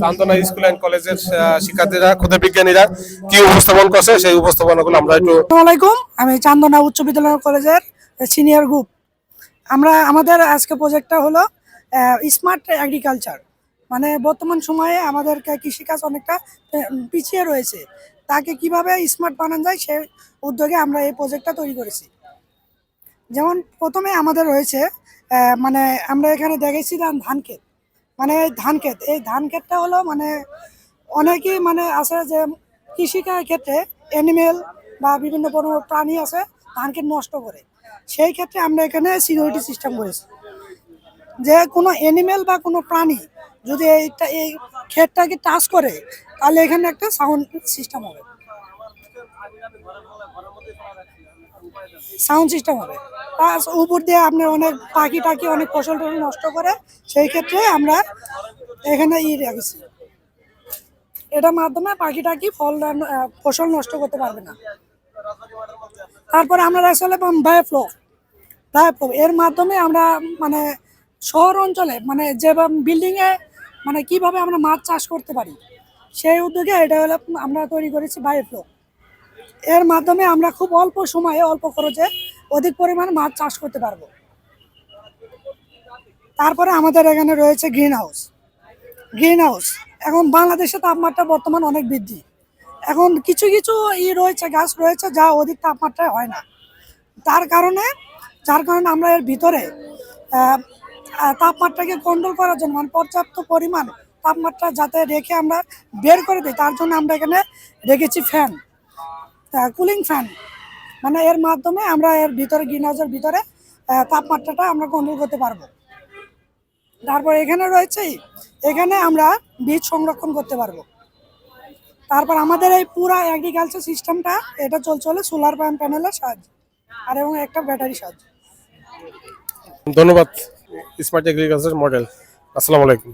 Chandna school and কলেজের শিক্ষার্থীরা, ক্ষুদ্র বিজ্ঞানীরা কি উপস্থাপন করছে? সেই উপস্থাপনাগুলো আমরা একটু আলাইকুম। আমি চান্দনা উচ্চ বিদ্যালয় কলেজের সিনিয়র গ্রুপ আমরা, আমাদের আজকে প্রজেক্টটা হলো স্মার্ট এগ্রিকালচার মানে বর্তমান সময়ে আমাদের কৃষিকাজ অনেকটা পিছিয়ে রয়েছে। তাকে কীভাবে স্মার্ট বানানো যায় সেই উদ্যোগে আমরা এই প্রজেক্টটা তৈরি করেছি। যেমন প্রথমে আমাদের রয়েছে মানে আমরা এখানে দেখেছিলাম ধান ক্ষেত। মানে ধান ক্ষেত, এই ধান ক্ষেতটা হলো মানে অনেকেই মানে আছে যে কৃষিকার ক্ষেত্রে অ্যানিমেল বা বিভিন্ন বড় প্রাণী আছে ধানকে নষ্ট করে। সেই ক্ষেত্রে আমরা এখানে সিকিউরিটি সিস্টেম করেছি। যে কোনো অ্যানিমেল বা কোনো প্রাণী যদি এইটা, এই ক্ষেতটাকে টাচ করে, তাহলে এখানে একটা সাউন্ড সিস্টেম হবে। সাউন্ড সিস্টেম হবে। প্লাস উপর দিয়ে আপনি অনেক পাখি টাকি অনেক ফসল টসল নষ্ট করে, সেই ক্ষেত্রে আমরা এখানে ই রেখেছি। এটার মাধ্যমে পাখি টাকি ফল ফসল নষ্ট করতে পারবে না। তারপরে আমরা আসলে বায়োফ্লো বায়োফ্লো এর মাধ্যমে আমরা মানে শহর অঞ্চলে মানে যে বিল্ডিং এ মানে কীভাবে আমরা মাছ চাষ করতে পারি, সেই উদ্যোগে এটা হলো আমরা তৈরি করেছি বায়োফ্লো এর মাধ্যমে আমরা খুব অল্প সময়ে, অল্প খরচে অধিক পরিমাণ মাছ চাষ করতে পারব। তারপরে আমাদের এখানে রয়েছে গ্রিন হাউস গ্রিন হাউস এখন বাংলাদেশে তাপমাত্রা বর্তমান অনেক বৃদ্ধি। এখন কিছু কিছু ই রয়েছে, গাছ রয়েছে যা অধিক তাপমাত্রায় হয় না। তার কারণে, যার কারণে আমরা এর ভিতরে তাপমাত্রাকে কন্ট্রোল করার জন্য মানে পর্যাপ্ত পরিমাণ তাপমাত্রা যাতে রেখে আমরা বের করে দিই, তার জন্য আমরা এখানে রেখেছি ফ্যান কুলিং ফ্যান মানে এর মাধ্যমে আমরা এর ভিতরে গ্রিন হাউসের ভিতরে তাপমাত্রাটা আমরা কন্ট্রোল করতে পারব। তারপর এখানে রয়েছে, এখানে আমরা বীজ সংরক্ষণ করতে পারব। তারপর আমাদের এই পুরো এগ্রিকালচার সিস্টেমটা এটা চলছে হলো সোলার প্যানেলের সাহায্যে, আর এবং একটা ব্যাটারি সাহায্যে। ধন্যবাদ স্মার্ট এগ্রিকালচার মডেল আসসালামু আলাইকুম।